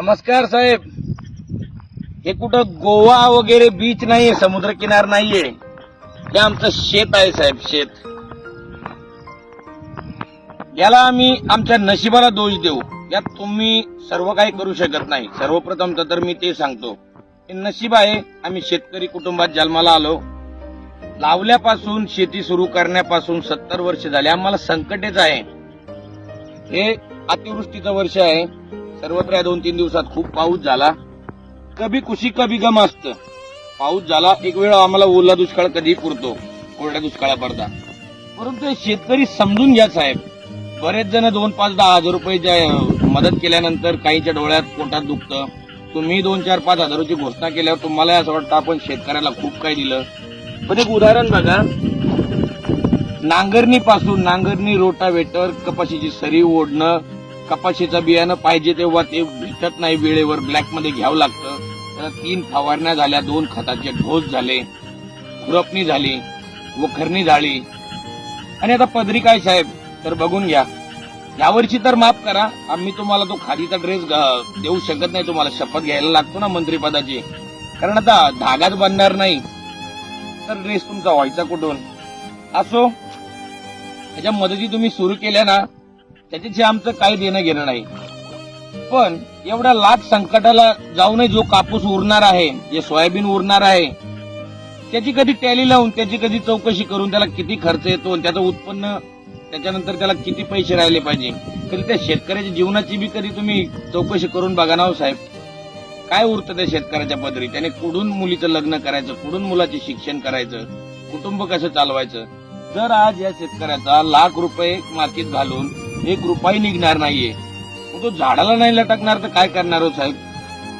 नमस्कार साहेब. हे कुठं गोवा वगैरे बीच नाहीये समुद्र किनार नाहीये. हे आमचं शेत आहे साहेब शेत. याला आम्ही आमच्या नशिबाला दोष देऊ. यात तुम्ही सर्व काही करू शकत नाही. सर्वप्रथम तर मी ते सांगतो. हे नशीब आहे आम्ही शेतकरी कुटुंबात जन्माला आलो. लावल्यापासून शेती सुरू करण्यापासून सत्तर वर्ष झाले. आम्हाला संकटेच आहे. हे अतिवृष्टीचं वर्ष आहे. सर्वत्र या दोन तीन दिवसात खूप पाऊस झाला. कभी खुशी कभी गम असतं. पाऊस झाला एक वेळ आम्हाला ओला दुष्काळ कधी पुरतो? कोरड्या दुष्काळापरता परंतु शेतकरी समजून घ्या साहेब. बरेच जण दोन पाच दहा हजार रुपये मदत केल्यानंतर काहीच्या डोळ्यात पोटात दुखतं. तुम्ही दोन चार पाच हजाराची घोषणा केल्यावर तुम्हाला असं वाटतं आपण शेतकऱ्याला खूप काही दिलं. पण एक उदाहरण बघा. नांगरणी पासून नांगरणी रोटावेटर कपाशीची सरी ओढणं कपाशीचं बियाणं पाहिजे तेव्हा ते भेटत नाही. वेळेवर ब्लॅकमध्ये घ्यावं लागतं. तर तीन फवारण्या झाल्या. दोन खताचे ढोस झाले. खुरपणी झाली. वखरणी झाली. आणि आता पदरी काय साहेब? तर बघून घ्या. यावर्षी तर माफ करा. आम्ही तुम्हाला तो खादीचा ड्रेस देऊ शकत नाही. तुम्हाला शपथ घ्यायला लागतो ना मंत्रीपदाची. कारण आता धागाच बनणार नाही. तर ड्रेस तुमचा व्हायचा कुठून? असो. त्याच्या मदती तुम्ही सुरू केल्या ना त्याच्याशी आमचं काही देणं घेणं नाही. पण एवढ्या लाख संकटाला जाऊनही जो कापूस उरणार आहे जे सोयाबीन उरणार आहे त्याची कधी टॅली लावून त्याची कधी चौकशी करून त्याला किती खर्च येतो आणि त्याचं उत्पन्न त्याच्यानंतर त्याला किती पैसे राहिले पाहिजे? कधी त्या शेतकऱ्याच्या जीवनाची बी कधी तुम्ही चौकशी करून बघा ना हो साहेब. काय उरतं त्या शेतकऱ्याच्या पदरी? त्याने कुठून मुलीचं लग्न करायचं? कुठून मुलाचे शिक्षण करायचं? कुटुंब कसं चालवायचं? जर आज या शेतकऱ्याचा लाख रुपये मातीत घालून एक रुपयाही निघणार नाहीये. मग तो झाडाला नाही लटकणार तर काय करणार हो साहेब?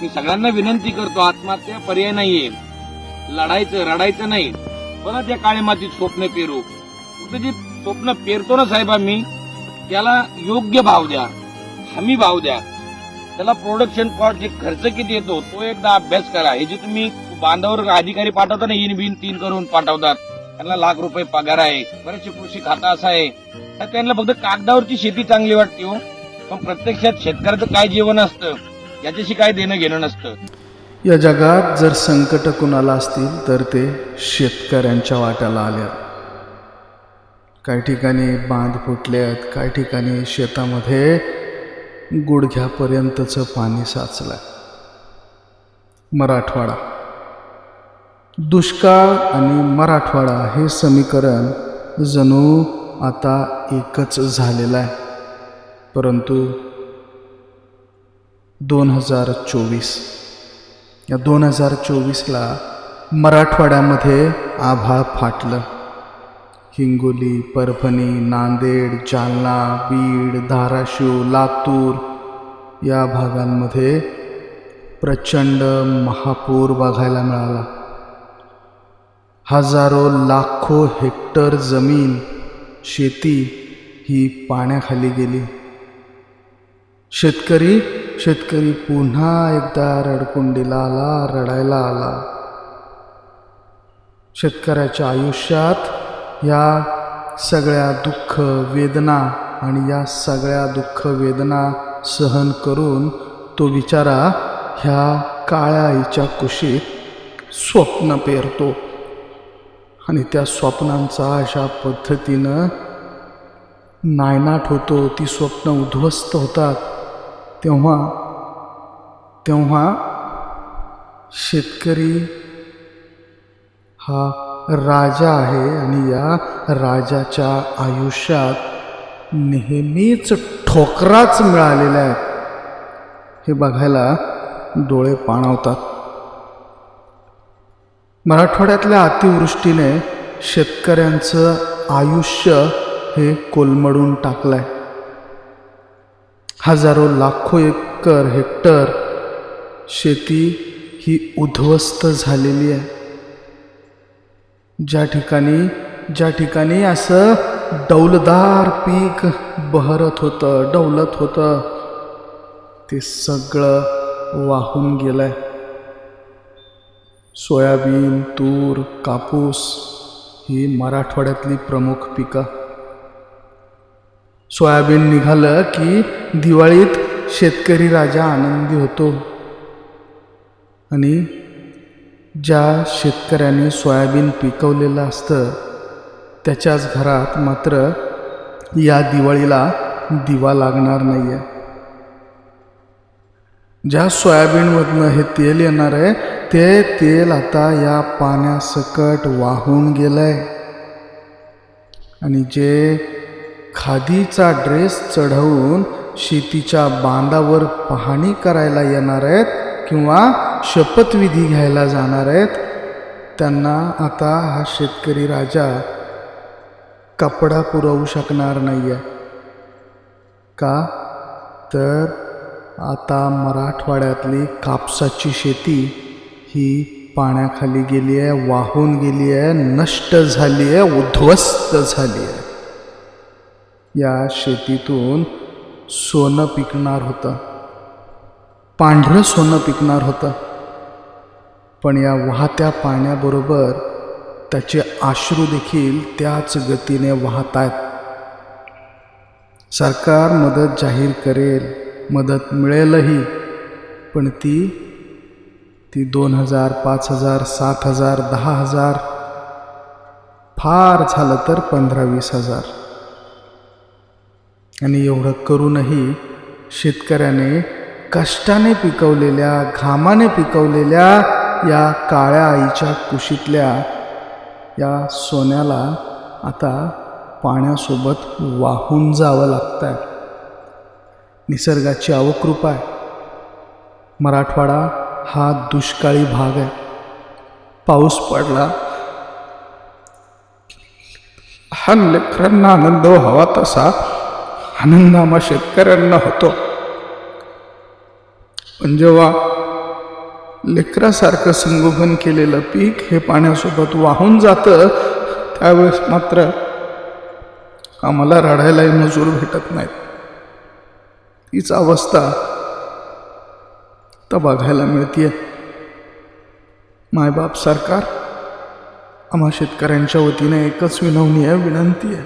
मी सगळ्यांना विनंती करतो आत्महत्या पर्याय नाहीये. लढायचं रडायचं नाही. परत या काळ्या मातीत स्वप्न पेरू. कुठे जे स्वप्न पेरतो ना साहेब आम्ही त्याला योग्य भाव द्या. हमी भाव द्या. त्याला प्रोडक्शन कॉस्ट जे खर्च किती येतो तो एकदा अभ्यास करा. हे जे तुम्ही बांधावर अधिकारी पाठवता ना इन बिन तीन करून पाठवतात. त्यांना लाख रुपये पगार आहे. बरेचसे कृषी खाता असा आहे. त्यांना फक्त कागदावरची शेती चांगली वाटते हो. पण प्रत्यक्षात शेतकऱ्याचं काय जीवन असतं याच्याशी काय देणं घेणं नसतं. या जगात जर संकट कुणाला असतील तर ते शेतकऱ्यांच्या वाट्याला आल्या काही ठिकाणी बांध फुटल्यात काही ठिकाणी शेतामध्ये गुडघ्यापर्यंतचं पाणी साचलं मराठवाडा. दुष्काळ आणि मराठवाडा हे समीकरण जणू आता एकच झालेला आहे. परंतु दोन हजार चोवीस. या दोन हजार चोवीसला मराठवाड्यामध्ये आभाळ फाटलं. हिंगोली परभणी नांदेड जालना बीड धाराशिव लातूर या भागांमध्ये प्रचंड महापूर बघायला मिळाला. हजारो लाखो हेक्टर जमीन शेती ही पाण्याखाली गेली. शेतकरी शेतकरी पुन्हा एकदा रडकुंडीला आला रडायला आला. शेतकऱ्याच्या आयुष्यात या सगळ्या दुःख वेदना आणि या सगळ्या दुःख वेदना सहन करून तो बिचारा ह्या काळ्या आईच्या कुशीत स्वप्न पेरतो. आणि त्या स्वप्नांचा अशा पद्धतीनं नायनाट होतो ती स्वप्न उद्ध्वस्त होतात. तेव्हा तेव्हा शेतकरी हा राजा आहे आणि या राजाच्या आयुष्यात नेहमीच ठोकराच मिळालेल्या आहेत. हे बघायला डोळे पाणावतात. मराठवाड्यातल्या अतिवृष्टीने शेतकऱ्यांचं आयुष्य हे कोलमडून टाकलंय. हजारो लाखो एकर हेक्टर शेती ही उद्ध्वस्त झालेली आहे. ज्या ठिकाणी ज्या ठिकाणी असं डौलदार पीक बहरत होतं डौलत होतं ते सगळं वाहून गेलंय. सोयाबीन तूर कापूस ही मराठवाड्यातली प्रमुख पिकं. सोयाबीन निघालं की दिवाळीत शेतकरी राजा आनंदी होतो. आणि ज्या शेतकऱ्याने सोयाबीन पिकवलेलं असतं त्याच्याच घरात मात्र या दिवाळीला दिवा लागणार नाही आहे ज्या सोयाबीनमधनं हे तेल येणार आहे ते तेल आता या पाण्यासकट वाहून गेलंय. आणि जे खादीचा ड्रेस चढवून शेतीच्या बांधावर पाहणी करायला येणार आहेत किंवा शपथविधी घ्यायला जाणार आहेत त्यांना आता हा शेतकरी राजा कपडा पुरवू शकणार नाही आहे का? तर आता मराठवाड्यातली कापसाची शेती ही पाण्याखाली गेली आहे वाहून गेली आहे नष्ट झाली आहे उद्ध्वस्त झाली आहे. या शेतीतून सोनं पिकणार होतं. पांढरं सोनं पिकणार होतं. पण या वाहत्या पाण्याबरोबर त्याचे आश्रू देखील त्याच गतीने वाहत आहेत सरकार मदत जाहीर करेल. मदत मिळेलही पण ती ती दोन हजार पाच हजार सात हजार दहा हजार फार झालं तर पंधरा वीस हजार. आणि एवढं करूनही शेतकऱ्याने कष्टाने पिकवलेल्या घामाने पिकवलेल्या या काळ्या आईच्या कुशीतल्या या सोन्याला आता पाण्यासोबत वाहून जावं लागतं आहे निसर्गाची अवकृपा आहे. मराठवाडा हा दुष्काळी भाग आहे. पाऊस पडला. हा लेकरांना आनंद हवा तसा आनंद आम्हा शेतकऱ्यांना होतो. पण जेव्हा लेकरासारखं संगोपन केलेलं पीक हे पाण्यासोबत वाहून जातं त्यावेळेस मात्र आम्हाला रडायलाही मजूर भेटत नाहीत. हीच अवस्था तर बघायला मिळतीये. मायबाप सरकार आम्हा शेतकऱ्यांच्या वतीने एकच विनवणी आहे विनंती आहे.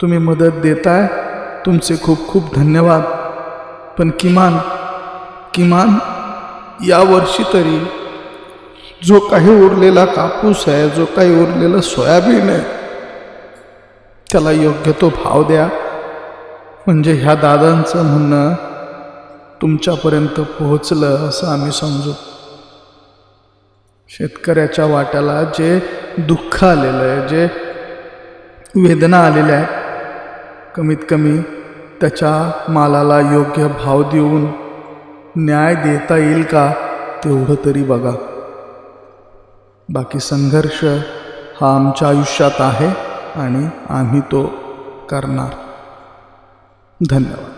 तुम्ही मदत देताय तुमचे खूप खूप धन्यवाद. पण किमान किमान यावर्षी तरी जो काही उरलेला कापूस आहे जो काही उरलेलं सोयाबीन आहे त्याला योग्य तो भाव द्या. म्हणजे ह्या दादांचं म्हणणं तुमच्यापर्यंत पोहोचलं असं आम्ही समजू. शेतकऱ्याच्या वाट्याला जे दुःख आलेलं आहे जे वेदना आलेल्या आहेत कमीत कमी त्याच्या मालाला योग्य भाव देऊन न्याय देता येईल का तेवढं तरी बघा. बाकी संघर्ष हा आमच्या आयुष्यात आहे आणि आम्ही तो करणार. धन्यवाद.